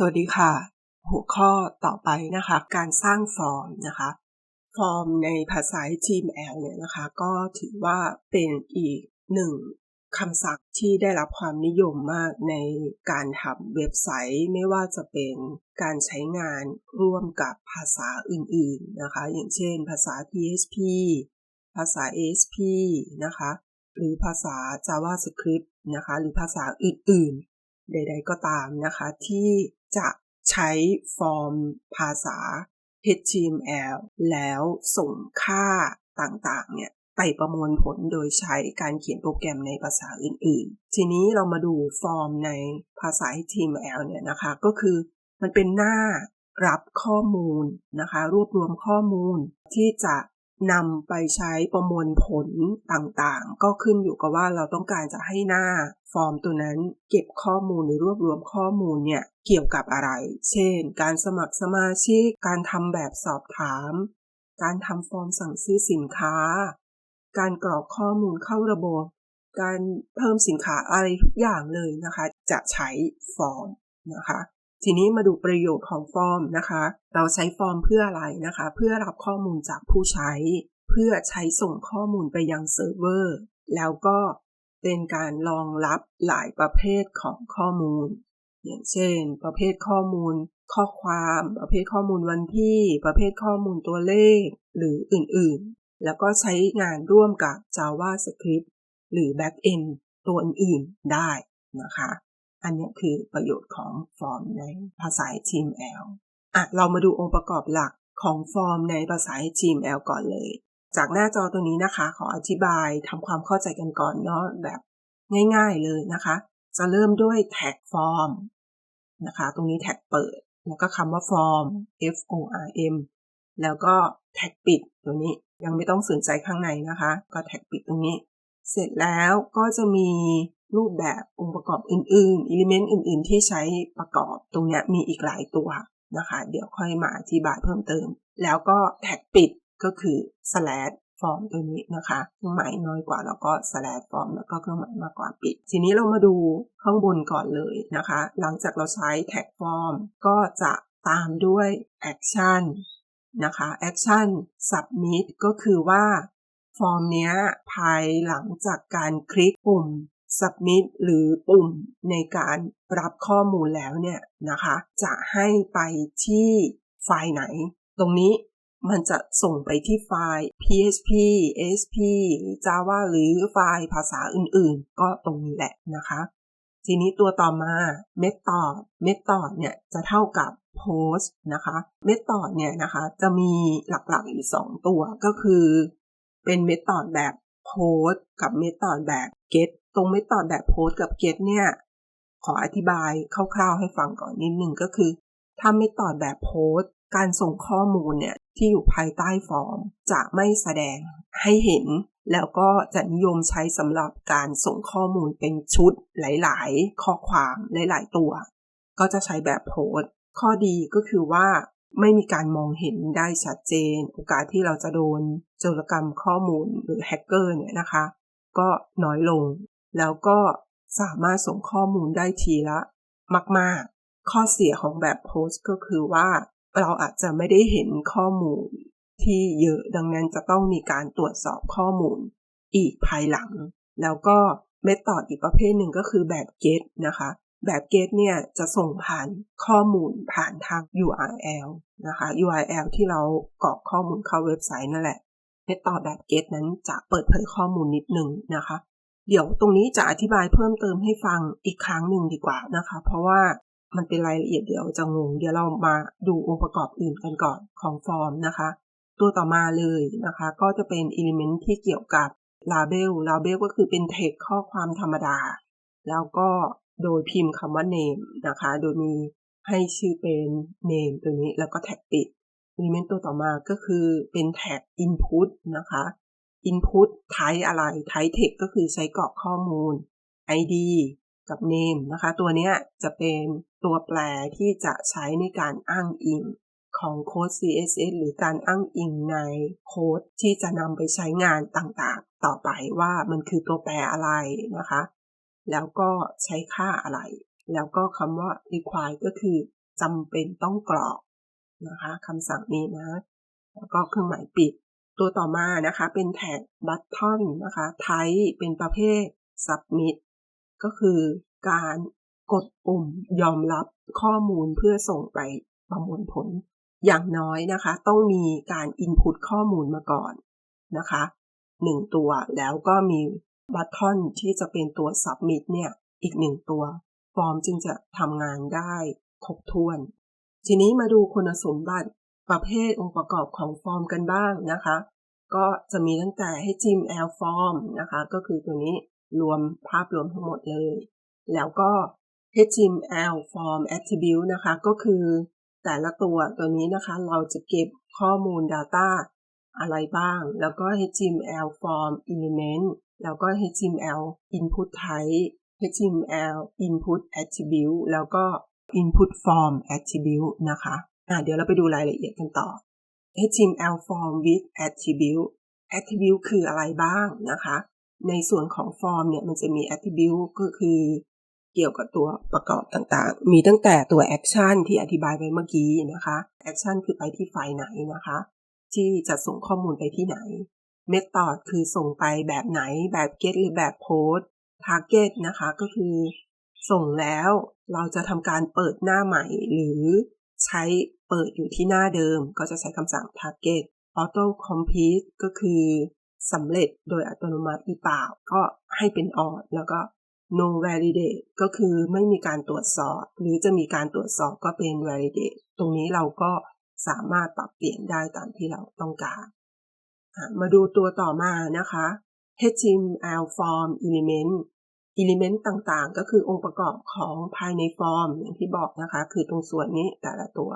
สวัสดีค่ะ หัวข้อต่อไปนะคะ การสร้างฟอร์มนะคะ ฟอร์มในภาษา HTML เนี่ยนะคะ ก็ถือว่าเป็นอีกหนึ่งคำศัพท์ที่ได้รับความนิยมมากในการทำเว็บไซต์ไม่ว่าจะเป็นการใช้งานร่วมกับภาษาอื่นๆนะคะ อย่างเช่น ภาษา PHP ภาษา ASP นะคะ หรือภาษา JavaScript นะคะ หรือภาษาอื่นๆ ใด ๆ ก็ตามนะคะ ที่จะใช้ฟอร์มภาษา HTML แล้วส่งค่าต่างๆ เนี่ยไปประมวลผลโดยใช้การเขียนโปรแกรมในภาษาอื่นๆ ทีนี้เรามาดูฟอร์มในภาษา HTML เนี่ยนะคะ ก็คือมันเป็นหน้ารับข้อมูลนะคะ รวบรวมข้อมูลที่จะ นำไปใช้ประมวลผลต่างๆ ก็ขึ้นอยู่กับว่าเราต้องการจะให้หน้าฟอร์มตัวนั้นเก็บข้อมูลหรือรวบรวมข้อมูลเนี่ยเกี่ยวกับอะไร เช่น การสมัครสมาชิก การทำแบบสอบถาม การทำฟอร์มสั่งซื้อสินค้า การกรอกข้อมูลเข้าระบบ การเพิ่มสินค้าอะไรทุกอย่างเลยนะคะ จะใช้ฟอร์มนะคะ ทีนี้มาดูประโยชน์ของฟอร์มนะคะ เราใช้ฟอร์มเพื่ออะไรนะคะ เพื่อรับข้อมูลจากผู้ใช้ เพื่อใช้ส่งข้อมูลไปยังเซิร์ฟเวอร์ แล้วก็เป็นการรองรับหลายประเภทของข้อมูล อย่างเช่น ประเภทข้อมูล ข้อความ ประเภทข้อมูลวันที่ ประเภทข้อมูลตัวเลข หรืออื่นๆ แล้วก็ใช้งานร่วมกับ JavaScript หรือ Backend ตัวอื่นๆ ได้นะคะ อันนี้คือประโยชน์ของฟอร์มในภาษา HTML อะเรามาดูองค์ประกอบหลักของฟอร์มในภาษา HTML ก่อนเลย จากหน้าจอตัวนี้นะคะ ขออธิบายทำความเข้าใจกันก่อนเนาะแบบง่ายๆเลยนะคะ จะเริ่มด้วยแท็กฟอร์มนะคะ ตรงนี้แท็กเปิด แล้วก็คำว่าฟอร์ม F O R M แล้วก็แท็กปิดตัวนี้ยังไม่ต้องสนใจข้างในนะคะ ก็แท็กปิดตรงนี้ เสร็จแล้วก็จะมี รูปแบบองค์ประกอบอื่นๆอิเลเมนต์อื่น ๆ ที่ใช้ประกอบตรงนี้มีอีกหลายตัวนะคะ เดี๋ยวค่อยมาอธิบายเพิ่มเติม แล้วก็แท็กปิดก็คือ slash ฟอร์มตัวนี้นะคะเครื่องหมายน้อยกว่าแล้วก็ slash ฟอร์มแล้วก็เครื่องหมายมากกว่าปิด ทีนี้เรามาดูข้างบนก่อนเลยนะคะ หลังจากเราใช้แท็กฟอร์มก็จะตามด้วย action นนะคะ action submit ก็คือว่า ฟอร์มนี้ภายหลังจากการคลิกปุ่ม submit หรือปุ่มในการรับข้อมูลแล้วเนี่ยนะคะ จะให้ไปที่ไฟล์ไหน ตรงนี้มันจะส่งไปที่ไฟล์ PHP ASP หรือ Java หรือไฟล์ภาษาอื่นๆ ก็ตรงนี้แหละนะคะ ทีนี้ตัวต่อมา method method เนี่ยจะเท่ากับ post นะคะ method เนี่ยนะคะจะมีหลักๆอยู่ 2 ตัวก็คือ เป็น method แบบ post กับ method แบบ get ตรงเมธอดแบบโพสกับ get เนี่ย ขออธิบายคร่าวๆให้ฟังก่อนนิดหนึ่งก็คือถ้าเมธอดแบบโพสการส่งข้อมูลเนี่ยที่อยู่ภายใต้ฟอร์ม จะไม่แสดงให้เห็น แล้วก็จะนิยมใช้สำหรับการส่งข้อมูลเป็นชุดหลายๆ ข้อความหลายๆตัว ก็จะใช้แบบโพสข้อดีก็คือว่าไม่มีการมองเห็นได้ชัดเจน โอกาสที่เราจะโดนโจรกรรมข้อมูลหรือแฮกเกอร์เนี่ยนะคะ ก็น้อยลง แล้วก็สามารถส่งข้อมูลได้ทีละมาก ๆ ข้อเสียของแบบโพสต์ก็คือว่า เราอาจจะไม่ได้เห็นข้อมูลที่เยอะดังนั้นจะต้องมีการตรวจสอบข้อมูลอีกภายหลัง แล้วก็เมธอดอีกประเภทหนึ่งก็คือแบบ get นะคะ แบบ get เนี่ยจะส่งผ่านข้อมูลผ่านทาง URL นะคะ URL ที่เรากรอกข้อมูลเข้าเว็บไซต์นั่นแหละเมธอดแบบ get นั้นจะเปิดเผยข้อมูลนิดนึงนะคะ เดี๋ยวตรงนี้จะอธิบายเพิ่มเติมให้ฟังอีกครั้งหนึ่งดีกว่านะคะ เพราะว่ามันเป็นรายละเอียดเดี๋ยวจะงง เดี๋ยวเรามาดูองค์ประกอบอื่นกันก่อนของฟอร์มนะคะ ตัวต่อมาเลยนะคะ ก็จะเป็นอิเลเมนต์ที่เกี่ยวกับ label label ก็คือเป็นเทคข้อความธรรมดา แล้วก็โดยพิมพ์คำว่า name นะคะ โดยมีให้ชื่อเป็น name ตัวนี้แล้วก็แท็กปิดอิเลเมนต์ตัวต่อมาก็คือเป็นแท็ก input นะคะ input type อะไร type text ก็คือใช้กรอกข้อมูล id กับ name นะคะ ตัวนี้จะเป็นตัวแปรที่จะใช้ในการอ้างอิงของโค้ด CSS หรือการอ้างอิงในโค้ดที่จะนำไปใช้งานต่างๆ ต่อไปว่ามันคือตัวแปรอะไรนะคะ แล้วก็ใช้ค่าอะไร แล้วก็คำว่า require ก็คือจำเป็นต้องกรอกนะคะคำสั่งนี้นะ แล้วก็เครื่องหมายปิด ตัวต่อมานะคะเป็นแท็ก button นะคะ type เป็นประเภท submit ก็คือการกดปุ่มยอมรับข้อมูลเพื่อส่งไปประมวลผล อย่างน้อยนะคะ ต้องมีการ input ข้อมูลมาก่อนนะคะหนึ่งตัวแล้วก็มีบัตทอนที่จะเป็นตัว submit เนี่ยอีกหนึ่งตัว ฟอร์มจึงจะทำงานได้ครบถ้วน ทีนี้มาดูคุณสมบัติ ประเภทองค์ประกอบของฟอร์มกันบ้างนะคะ ก็จะมีตั้งแต่ HTML form นะคะ ก็คือตัวนี้รวมภาพรวมทั้งหมดเลย แล้วก็ HTML form attribute นะคะ ก็คือแต่ละตัวตัวนี้นะคะ เราจะเก็บข้อมูล Data อะไรบ้าง แล้วก็ HTML form element แล้วก็ HTML input type HTML input attribute แล้วก็ input form attribute นะคะะเดี๋ยวเราไปดูรายละเอียดกันต่อ HTML form with attribute attribute คืออะไรบ้างนะคะ ในส่วนของ form เนี่ยมันจะมี attribute ก็คือเกี่ยวกับตัวประกอบต่างๆ มีตั้งแต่ตัว action ที่อธิบายไปเมื่อกี้นะคะ action คือไปที่ไฟล์ไหนนะคะ ที่จะส่งข้อมูลไปที่ไหน method คือส่งไปแบบไหนแบบ get หรือแบบ post target นะคะก็คือส่งแล้วเราจะทำการเปิดหน้าใหม่หรือ ใช้เปิดอยู่ที่หน้าเดิม ก็จะใช้คำสั่ง target auto complete ก็คือสำเร็จโดยอัตโนมัติหรือเปล่า ก็ให้เป็น on แล้วก็ no validate ก็คือไม่มีการตรวจสอบ หรือจะมีการตรวจสอบก็เป็น validate ตรงนี้เราก็สามารถปรับเปลี่ยนได้ตามที่เราต้องการมาดูตัวต่อมานะคะ HTML form element element ต่างๆ ก็คือองค์ประกอบของภายในฟอร์มอย่างที่บอกนะคะ คือตรงส่วนนี้แต่ละตัว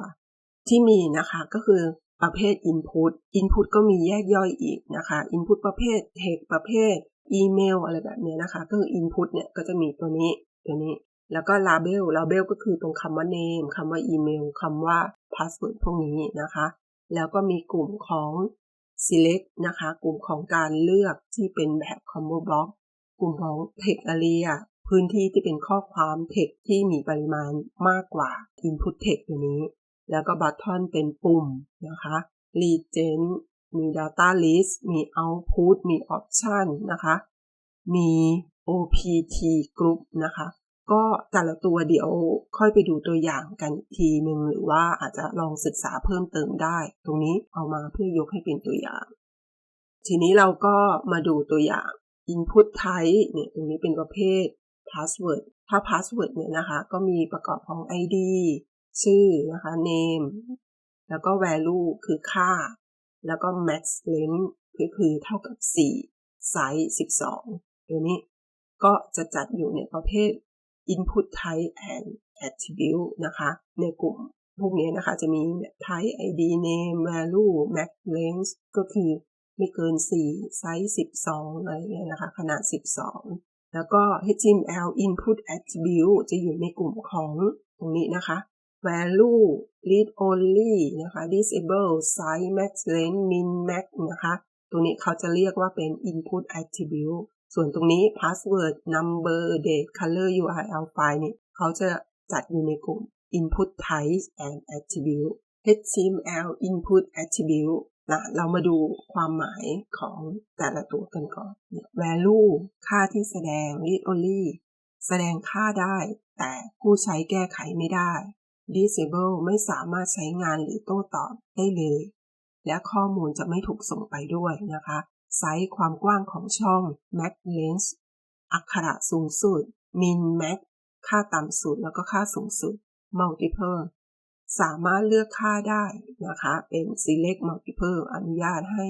ที่มีนะคะก็คือประเภท input input ก็มีแยกย่อยอีกนะคะ input ประเภท text ประเภทอีเมลอะไรแบบนี้นะคะ ก็คือ input เนี่ยก็จะมีตัวนี้ตัวนี้ แล้วก็ label label ก็คือตรงคำว่า name คำว่าอีเมลคำว่า password พวกนี้นะคะ แล้วก็มีกลุ่มของ select นะคะ กลุ่มของการเลือกที่เป็นแบบ combo block กลุ่มของ text area พื้นที่ที่เป็นข้อความ text ที่มีปริมาณมากกว่า input text ตัวนี้ แล้วก็ button เป็นปุ่มนะคะ legend มี data list มี output มี option นะคะ มี opt group นะคะ ก็แต่ละตัวเดี๋ยวค่อยไปดูตัวอย่างกันทีหนึ่งหรือว่าอาจจะลองศึกษาเพิ่มเติมได้ ตรงนี้เอามาเพื่อยกให้เป็นตัวอย่าง ทีนี้เราก็มาดูตัวอย่าง input type เนี่ยตรงนี้เป็นประเภท password ถ้า password เนี่ยนะคะ ก็มีประกอบของ id ชื่อนะคะ name แล้วก็ value คือค่า แล้วก็ max length ก็คือเท่ากับ 4 size 12ตัวนี้ก็จะจัดอยู่ในประเภท input type and attribute นะคะ ในกลุ่มพวกนี้นะคะจะมี type id name value max length ก็คือ ไม่เกิน4 size 12 อะไรเงี้ยนะคะ ขนาด 12 แล้วก็ HTML input attribute จะอยู่ในกลุ่มของตรงนี้นะคะ value read only นะคะ disable size max length min max นะคะ ตรงนี้เขาจะเรียกว่าเป็น input attribute ส่วนตรงนี้ password number date color URL file นี่เขาจะจัดอยู่ในกลุ่ม input type and attribute HTML input attribute นะเรามาดูความหมายของแต่ละตัวกันก่อน value ค่าที่แสดง read only แสดงค่าได้ แต่ผู้ใช้แก้ไขไม่ได้ disable ไม่สามารถใช้งานหรือโต้ตอบได้เลย และข้อมูลจะไม่ถูกส่งไปด้วยนะคะ ไซส์ความกว้างของช่อง max length อักขระสูงสุด min max ค่าต่ำสุดแล้วก็ค่าสูงสุด multiple สามารถเลือกค่าได้นะคะ เป็น select multiple อนุญาตให้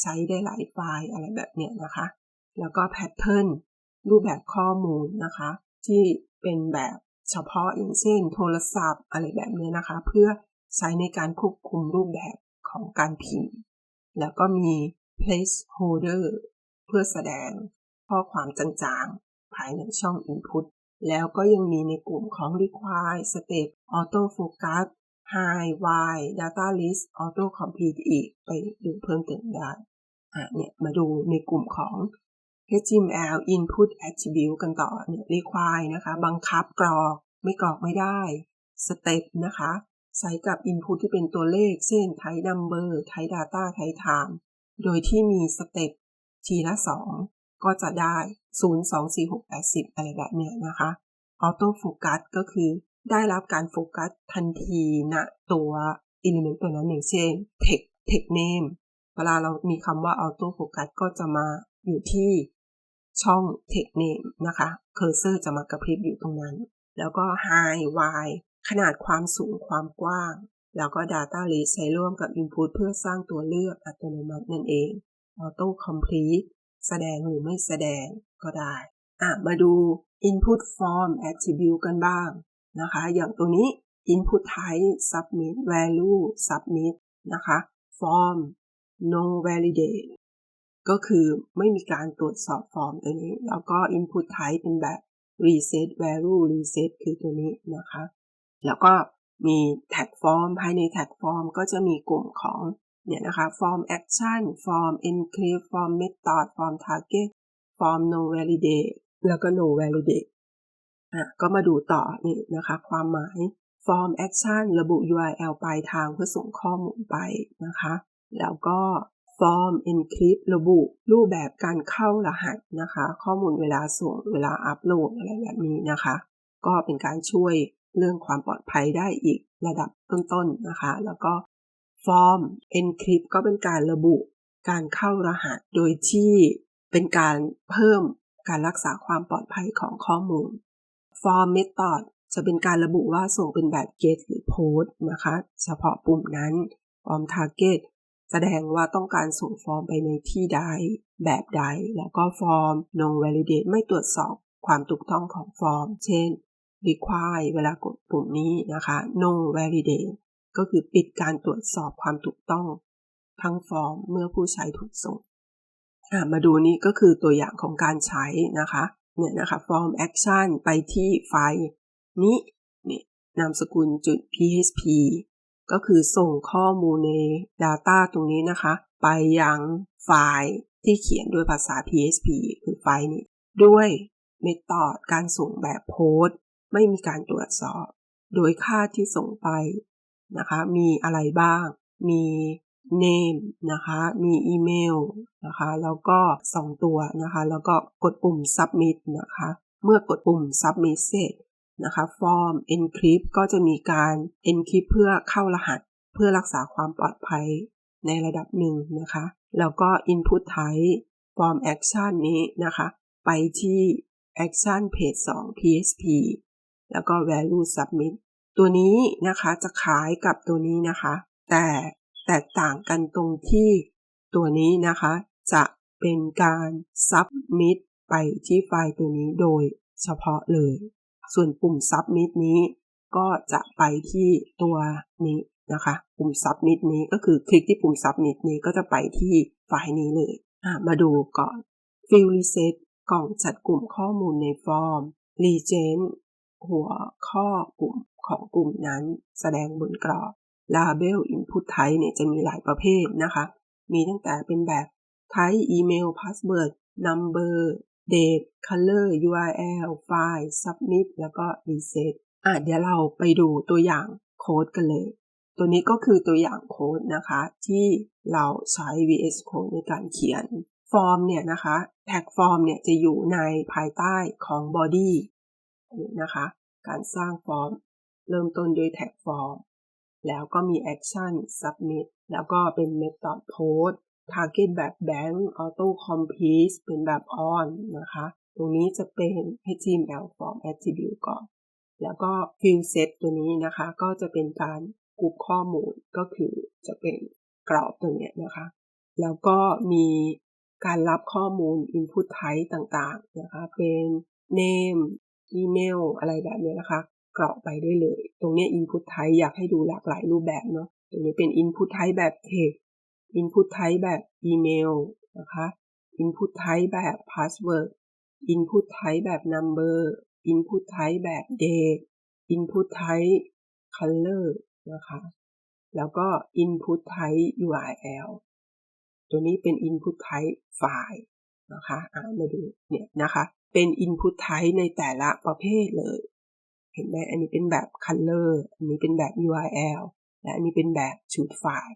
ใช้ได้หลายไฟล์อะไรแบบเนี้ยนะคะ แล้วก็ pattern รูปแบบข้อมูลนะคะ ที่เป็นแบบเฉพาะอย่างเช่น โทรศัพท์อะไรแบบนี้นะคะ เพื่อใช้ในการควบคุมรูปแบบของการพิมพ์ แล้วก็มี placeholder เพื่อแสดงข้อความจางๆ ภายในช่อง input แล้วก็ยังมีในกลุ่มของ require step auto focus high wide data list auto complete อีกไปดูเพิ่มเติมได้อะเนี่ยมาดูในกลุ่มของ HTML input attribute กันต่อเนี่ย require นะคะ บังคับกรอกไม่กรอกไม่ได้ step นะคะใช้กับ input ที่เป็นตัวเลข เช่น type number type data type time โดยที่มีสเต็ปทีละ 2 ก็จะได้ 0 2 4 6 8 10 อะไรแบบเนี้ยนะคะออโต้โฟกัสก็คือได้รับการโฟกัสทันทีณนะตัว element ตัวนั้นอย่างเช่น text text name เวลาเรามีคำว่าออโต้โฟกัสก็จะมาอยู่ที่ช่อง text name นะคะเคอร์เซอร์จะมากระพริบอยู่ตรงนั้น แล้วก็ high wide ขนาดความสูงความกว้าง แล้วก็ data list ใช้ร่วมกับ input เพื่อสร้างตัวเลือกอัตโนมัตินั่นเอง auto complete แสดงหรือไม่แสดงก็ได้อะมาดู input form attribute กันบ้างนะคะ อย่างตัวนี้ input type submit value submit นะคะ form no validate ก็คือไม่มีการตรวจสอบฟอร์มตัวนี้ แล้วก็ input type เป็นแบบ reset value reset คือตัวนี้นะคะ แล้วก็มี tag form ภายใน tag form ก็จะมีกลุ่มของ เนี่ยนะคะ form action form encrypt form method form target form no validate แล้วก็ no validate อะก็มาดูต่อนี่นะคะ ความหมาย form action ระบุ URL ปลายทางเพื่อส่งข้อมูลไปนะคะ แล้วก็ form encrypt ระบุรูปแบบการเข้ารหัสนะคะ ข้อมูลเวลาส่งเวลาอัปโหลดอะไรแบบนี้นะคะ ก็เป็นการช่วยเรื่องความปลอดภัยได้อีกระดับต้นๆนะคะ แล้วก็ form encrypt ก็เป็นการระบุการเข้ารหัส โดยที่เป็นการเพิ่มการรักษาความปลอดภัยของข้อมูล form method จะเป็นการระบุว่าส่งเป็นแบบ get หรือ post นะคะ เฉพาะปุ่มนั้น form target แสดงว่าต้องการส่งฟอร์มไปในที่ใด แบบใด แล้วก็ฟอร์ม no validate ไม่ตรวจสอบความถูกต้องของฟอร์ม เช่น require เวลากดปุ่มนี้นะคะ no validate ก็คือปิดการตรวจสอบความถูกต้อง ทั้งฟอร์มเมื่อผู้ใช้ถูกส่งมาดูนี้ก็คือตัวอย่างของการใช้นะคะเนี่ยนะคะ form action ไปที่ไฟล์นี้นี่นามสกุลจุด php ก็คือส่งข้อมูลใน Data ตรงนี้นะคะ ไปยังไฟล์ที่เขียนด้วยภาษา PHP คือไฟล์นี้ ด้วยเมธอดการส่งแบบโพสไม่มีการตรวจสอบ โดยค่าที่ส่งไป นะคะ มีอะไรบ้าง มี name นะคะ มีอีเมลนะคะ แล้วก็ 2 ตัวนะคะ แล้วก็กดปุ่ม submit นะคะ เมื่อกดปุ่ม submit เสร็จนะคะ form encrypt ก็จะมีการ encrypt เพื่อเข้ารหัส เพื่อรักษาความปลอดภัยในระดับหนึ่งนะคะ แล้วก็ input type form action นี้นะคะ ไปที่ action page 2 PHP แล้วก็ value submit ตัวนี้นะคะจะคล้ายกับตัวนี้นะคะ แต่แตกต่างกันตรงที่ตัวนี้นะคะ จะเป็นการ submit ไปที่ไฟล์ตัวนี้โดยเฉพาะเลย ส่วนปุ่ม submit นี้ก็จะไปที่ตัวนี้นะคะ ปุ่ม submit นี้ก็คือคลิกที่ปุ่ม submit นี้ก็จะไปที่ไฟล์นี้เลยมาดูก่อน field reset กล่องจัดกลุ่มข้อมูลในฟอร์ม Regen หัวข้อกลุ่ม ของกลุ่มนั้นแสดงบนกรอบ label input type เนี่ยจะมีหลายประเภทนะคะ มีตั้งแต่เป็นแบบ type email password number date color URL file submit แล้วก็ reset อะเดี๋ยวเราไปดูตัวอย่างโค้ดกันเลย ตัวนี้ก็คือตัวอย่างโค้ดนะคะ ที่เราใช้ VS Code ในการเขียนฟอร์มเนี่ยนะคะแท็กฟอร์มเนี่ยจะอยู่ในภายใต้ของ body นะคะ การสร้างฟอร์ม เริ่มต้นด้วยแท็กฟอร์มแล้วก็มี action submit แล้วก็เป็น method post target แบบ bank auto complete เป็นแบบ on นะคะ ตรงนี้จะเป็น html form attribute ก่อน แล้วก็ field set ตัวนี้นะคะ ก็จะเป็นการกรุ๊ปข้อมูลก็คือจะเป็นกรอบตัวนี้นะคะ แล้วก็มีการรับข้อมูล input type ต่างๆนะคะ เป็น name อีเมลอะไรแบบนี้นะคะ กรอกไปได้เลย ตรงนี้ input type อยากให้ดูหลากหลายรูปแบบเนาะตรงนี้เป็น input type แบบ text input type แบบอีเมลนะคะ input type แบบ password input type แบบ number input type แบบ date input type color นะคะ แล้วก็ input type URL ตัวนี้เป็น input type file นะคะ อ่ามาดูเนี่ยนะคะ เป็น input type ในแต่ละประเภทเลย เห็นไหมอันนี้เป็นแบบ color อันนี้เป็นแบบ URL และอันนี้เป็นแบบ shoot file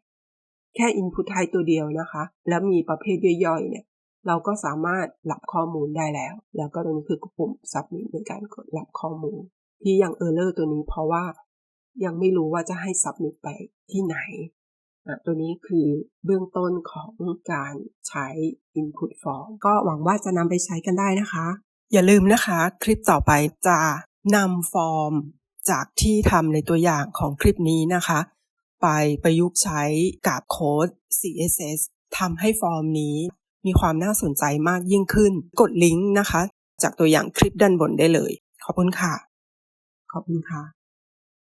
แค่ input type ตัวเดียวนะคะ แล้วมีประเภทย่อยๆเนี่ย เราก็สามารถรับข้อมูลได้แล้ว แล้วก็ตรงนี้คือปุ่ม submit ในการกดรับข้อมูล ที่ยัง error ตัวนี้เพราะว่ายังไม่รู้ว่าจะให้ submit ไปที่ไหน ตัวนี้คือเบื้องต้นของการใช้ input form ก็หวังว่าจะนำไปใช้กันได้นะคะอย่าลืมนะคะ คลิปต่อไปจะ นำฟอร์มจากที่ทำในตัวอย่างของคลิปนี้นะคะ ไปประยุกต์ใช้กับโค้ด CSS ทำให้ฟอร์มนี้มีความน่าสนใจมากยิ่งขึ้น กดลิงก์นะคะ จากตัวอย่างคลิปด้านบนได้เลย ขอบคุณค่ะ ขอบคุณค่ะ